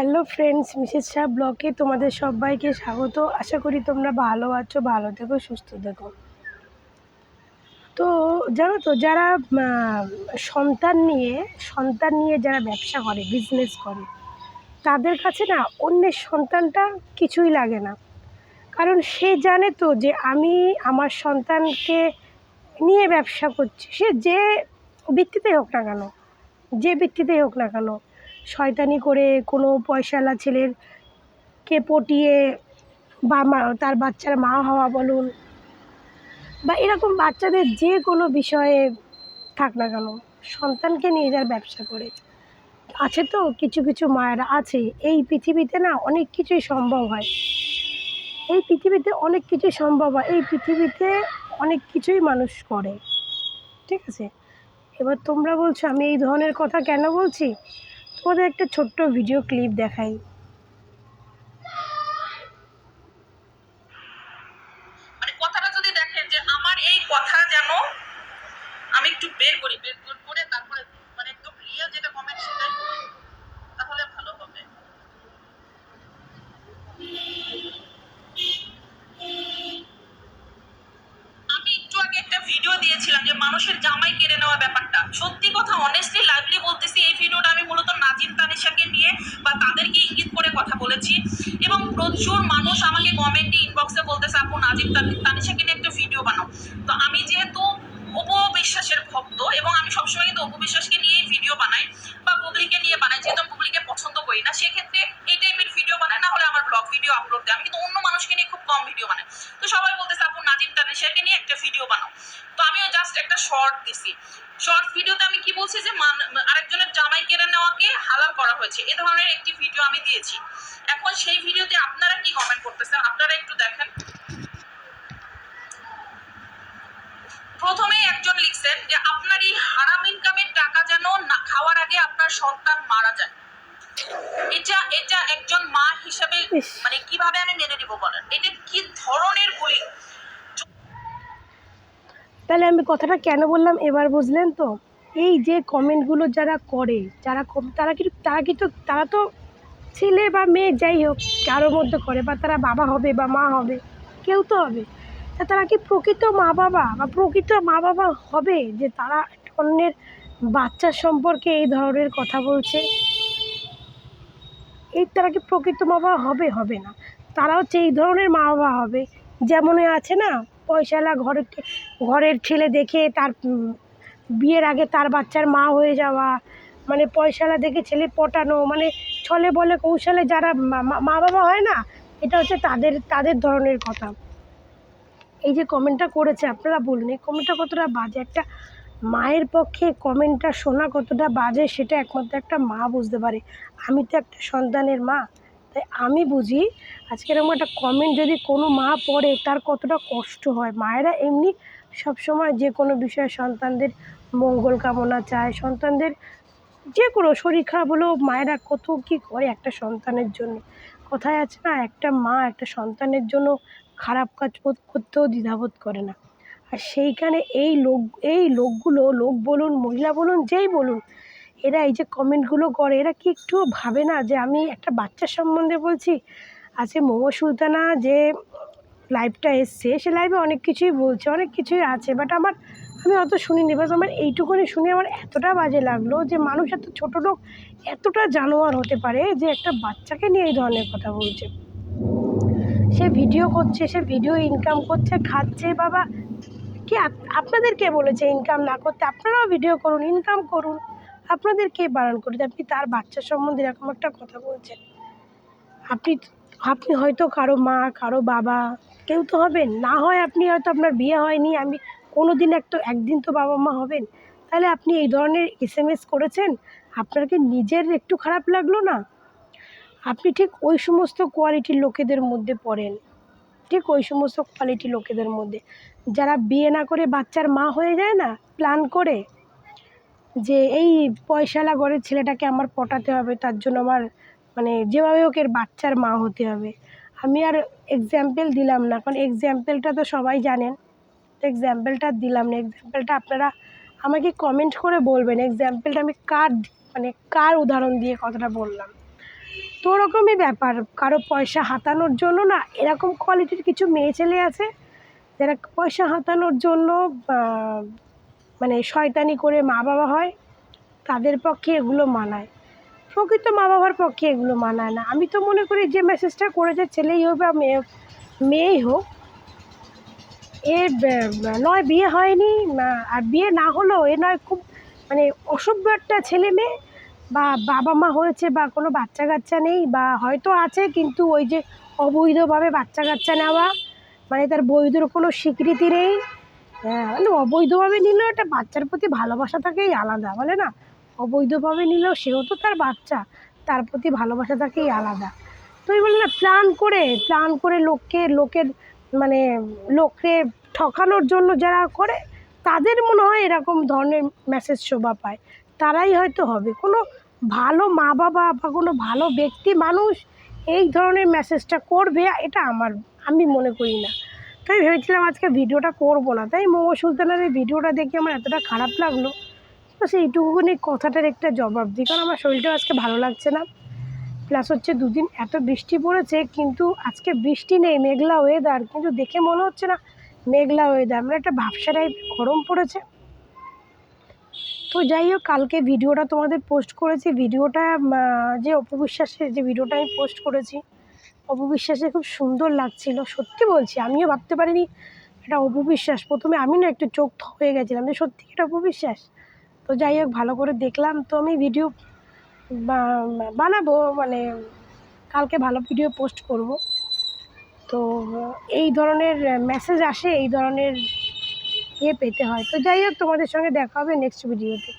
Hello friends Mrs Shah ব্লকে তোমাদের সবাইকে স্বাগত। আশা করি তোমরা ভালো আছো, ভালো থেকো, সুস্থ থেকো। তো জানো তো, যারা সন্তান নিয়ে সন্তান নিয়ে যারা ব্যবসা করে বিজনেস করে, তাদের কাছে না অন্যের সন্তানটা কিছুই লাগে না। কারণ সে জানে তো যে আমি আমার সন্তানকে নিয়ে ব্যবসা করছি। সে যে ভিত্তিতেই হোক না কেন, যে ভিত্তিতেই হোক না কেন শয়তানি করে কোনো পয়সাওয়ালা ছেলের কে পটিয়ে বা মা, তার বাচ্চার মা হওয়া বলুন, বা এরকম বাচ্চাদের যে কোনো বিষয়ে থাক না কেন, সন্তানকে নিয়ে যার ব্যবসা করে, আছে তো কিছু কিছু মায়েরা আছে, এই পৃথিবীতে না অনেক কিছুই সম্ভব হয়। এই পৃথিবীতে অনেক কিছুই সম্ভব হয়, এই পৃথিবীতে অনেক কিছুই মানুষ করে। ঠিক আছে? এবার তোমরা বলছো, আমি এই ধরনের কথা কেন বলছি? তোমাদের একটা ছোট্ট ভিডিও ক্লিপ দেখাই। মানে আমি একটু বের করি, বের করে তারপরে মানে একদম রিয়েল যেটা কমেন্ট সেটাই তাহলে ভালো হবে আমি একটু আগে একটা ভিডিও দিয়েছিলাম যে মানুষের জামাই কেড়ে নেওয়া ব্যাপারটা। সত্যি কথা অনেস্টলি লাইভলি বলতেছি, এই ভিডিওটা আমি মূলত নাজিম তানিশাকে নিয়ে বা তাদেরকে ইঙ্গিত করে কথা বলেছি। এবং প্রচুর মানুষ আমাকে কমেন্টে ইনবক্সে বলতেছে, আপু, নাজিম তানি- তানিশাকে নিয়ে একটা ভিডিও বানাও। তো আমি যেহেতু উপবিশ্বাসের ভক্ত এবং আমি সবসময় কিন্তু উপবিশ্বাসকে নিয়েই ভিডিও বানাই বা বুবলিকে নিয়ে বানাই, যেহেতু আমি বুবলিকে পছন্দ করি না সেক্ষেত্রে এই টাইপের ভিডিও বানাই না হলে আমার ব্লগ ভিডিও আপলোড দেয় আমি কিন্তু অন্য মানুষকে নিয়ে খুব কম ভিডিও বানাই তো সবাই বলতেছে আপু নাজিম তানিশাকে নিয়ে একটা ভিডিও বানাও তো আমিও জাস্ট একটা শর্ট দিছি শর্ট ভিডিওতে আমি কি বলছি যে মান- আরেকজনের জামাই কেড়ে নেওয়াকে হালাল করা হয়েছে। এ ধরনের একটি ভিডিও আমি দিয়েছি। এখন সেই ভিডিওতে আপনারা কি কমেন্ট করতেছেন? আপনারা একটু দেখেন। প্রথমেই একজন লিখছেন যে আপনার এই হারাম ইনকামের টাকা যেন না খাওয়ার আগে আপনার সন্তান মারা যায়। এটা এটা একজন মা হিসাবে মানে কীভাবে আমি মেনে নিব বলেন? এটা কি ধরনের বলি তাহলে আমি কথাটা কেন বললাম? এবার বুঝলেন তো? এই যে কমেন্টগুলো যারা করে, যারা তারা কিন্তু তারা কিন্তু, তারা তো ছেলে বা মেয়ে যাই হোক, কারোর মধ্যে করে বা তারা বাবা হবে বা মা হবে, কেউ তো হবে। তা তারা কি প্রকৃত মা বাবা বা প্রকৃত মা বাবা হবে যে তারা অন্যের বাচ্চার সম্পর্কে এই ধরনের কথা বলছে? এই তারা কি প্রকৃত মা বাবা হবে? হবে না। তারা হচ্ছে এই ধরনের মা বাবা হবে। যেমন আছে না, পয়সাওয়ালা ঘরের ঘরের ছেলে দেখে তার বিয়ের আগে তার বাচ্চার মা হয়ে যাওয়া মানে পয়সালা দেখে ছেলে পটানো মানে ছলে বলে কৌশলে যারা মা- বাবা হয় না, এটা হচ্ছে তাদের তাদের ধরনের কথা। এই যে কমেন্টটা করেছে, আপনারা বলুন, এই কমেন্টটা কতটা বাজে? একটা মায়ের পক্ষে কমেন্টটা শোনা কতটা বাজে, সেটা একমাত্র একটা মা বুঝতে পারে। আমি তো একটা সন্তানের মা, তাই আমি বুঝি, আজকের এরকম একটা কমেন্ট যদি কোনো মা পড়ে, তার কতটা কষ্ট হয়। মায়েরা এমনি সবসময় যে কোনো বিষয়ে সন্তানদের মঙ্গল কামনা চায় সন্তানদের। যে কোনো শরীর খারাপ হলেও মায়েরা কত কী করে একটা সন্তানের জন্য। কথায় আছে না, একটা মা একটা সন্তানের জন্য খারাপ কাজ কর- করতেও দ্বিধাবোধ করে না। আর সেইখানে এই লোক, এই লোকগুলো, লোক বলুন, মহিলা বলুন, যেই বলুন, এরা এই যে কমেন্টগুলো করে, এরা কি একটু ভাবে না যে আমি একটা বাচ্চার সম্বন্ধে বলছি? আজকে মোমো সুলতানা যে লাইভটা এসছে, সে লাইভে অনেক কিছুই বলছে, অনেক কিছুই আছে বাট আমার আমি অত শুনিনি, বাস আমার এইটুকুনি শুনে আমার এতটা বাজে লাগল যে মানুষ এত ছোটো লোক, এতটা জানোয়ার হতে পারে যে একটা বাচ্চাকে নিয়ে এই ধরনের কথা বলছে। সে ভিডিও করছে, সে ভিডিও ইনকাম করছে, খাচ্ছে, বাবা। কি আপ- আপনাদের কে বলেছে ইনকাম না করতে? আপনারাও ভিডিও করুন ইনকাম করুন। আপনাদের কে বারণ করেছে? আপনি তার বাচ্চা সম্বন্ধে এরকম একটা কথা বলছেন। আপনি আপনি হয়তো কারও মা, কারও বাবা, কেউ তো হবেন। না হয় আপনি হয়তো আপনার বিয়ে হয়নি, আমি কোনো দিন একটা, একদিন তো বাবা মা হবেন। তাহলে আপনি এই ধরনের এস এম এস করেছেন আপনার কি নিজের একটু খারাপ লাগল না? আপনি ঠিক ওই সমস্ত কোয়ালিটির লোকেদের মধ্যে পড়েন। ঠিক ওই সমস্ত কোয়ালিটি লোকেদের মধ্যে। যারা বিয়ে না করে বাচ্চার মা হয়ে যায় না প্ল্যান করে যে এই পয়সালা ঘরের ছেলেটাকে আমার পটাতে হবে, তার জন্য আমার মানে যেভাবে হোক এর বাচ্চার মা হতে হবে। আমি আর এক্সাম্পল দিলাম না, কারণ এক্সাম্পলটা তো সবাই জানেন। এক্সাম্পলটা দিলাম না। এক্সাম্পলটা আপনারা আমাকে কমেন্ট করে বলবেন। এক্সাম্পলটা আমি কার মানে কার উদাহরণ দিয়ে কথাটা বললাম। তো ওরকমই ব্যাপার। কারও পয়সা হাতানোর জন্য না এরকম কোয়ালিটির কিছু মেয়ে ছেলে আছে, যারা পয়সা হাতানোর জন্য মানে শয়তানি করে মা বাবা হয়, তাদের পক্ষে এগুলো মানায়। প্রকৃত মা বাবার পক্ষে এগুলো মানায় না। আমি তো মনে করি যে মেসেজটা করেছে ছেলেই হোক বা মেয়ে, মেয়েই হোক এর নয়, বিয়ে হয়নি আর বিয়ে না হলেও এ নয় খুব মানে অসভ্য একটা ছেলে মেয়ে, বা বাবা মা হয়েছে, বা কোনো বাচ্চা কাচ্চা নেই, বা হয়তো আছে, কিন্তু ওই যে অবৈধভাবে বাচ্চা কাচ্চা নেওয়া মানে তার বৈধর কোনো স্বীকৃতি নেই হ্যাঁ মানে অবৈধভাবে নিলেও একটা বাচ্চার প্রতি ভালোবাসা থাকেই আলাদা, বলে না? অবৈধভাবে নিলেও সেও তো তার বাচ্চা, তার প্রতি ভালোবাসা থাকেই আলাদা। তো এই বলে না, প্ল্যান করে প্ল্যান করে লোককে, লোকের মানে লোককে ঠকানোর জন্য যারা করে, তাদের মনে হয় এরকম ধরনের মেসেজ শোভা পায়। তারাই হয়তো হবে। কোনো ভালো মা বাবা বা কোনো ভালো ব্যক্তি মানুষ এই ধরনের মেসেজটা করবে, এটা আমার, আমি মনে করি না। তাই ভেবেছিলাম আজকে ভিডিওটা করব না। তাই মোমো সুলতানের এই ভিডিওটা দেখে আমার এতটা খারাপ লাগল। তো সেইটুকুনি কথাটার একটা জবাব দিই, কারণ আমার শরীরটাও আজকে ভালো লাগছে না। প্লাস হচ্ছে দুদিন এত বৃষ্টি পড়েছে, কিন্তু আজকে বৃষ্টি নেই, মেঘলা ওয়েদার কিন্তু দেখে মনে হচ্ছে না মেঘলা ওয়েদার মানে একটা ভাবসা গরম পড়েছে। তো যাই হোক, কালকে ভিডিওটা তোমাদের পোস্ট করেছি, ভিডিওটা যে অপবিশ্বাসের যে ভিডিওটা আমি পোস্ট করেছি, অপবিশ্বাসে খুব সুন্দর লাগছিল, সত্যি বলছি, আমিও ভাবতে পারিনি এটা অপবিশ্বাস, প্রথমে আমি না একটু চোখ হয়ে গেছিলাম যে সত্যি এটা অপবিশ্বাস? তো যাই হোক, ভালো করে দেখলাম, তো আমি ভিডিও বানাবো মানে কালকে ভালো ভিডিও পোস্ট করব। তো এই ধরনের মেসেজ আসে, এই ধরনের ইয়ে পেতে হয়। তো যাই হোক, তোমাদের সঙ্গে দেখা হবে নেক্সট ভিডিওতে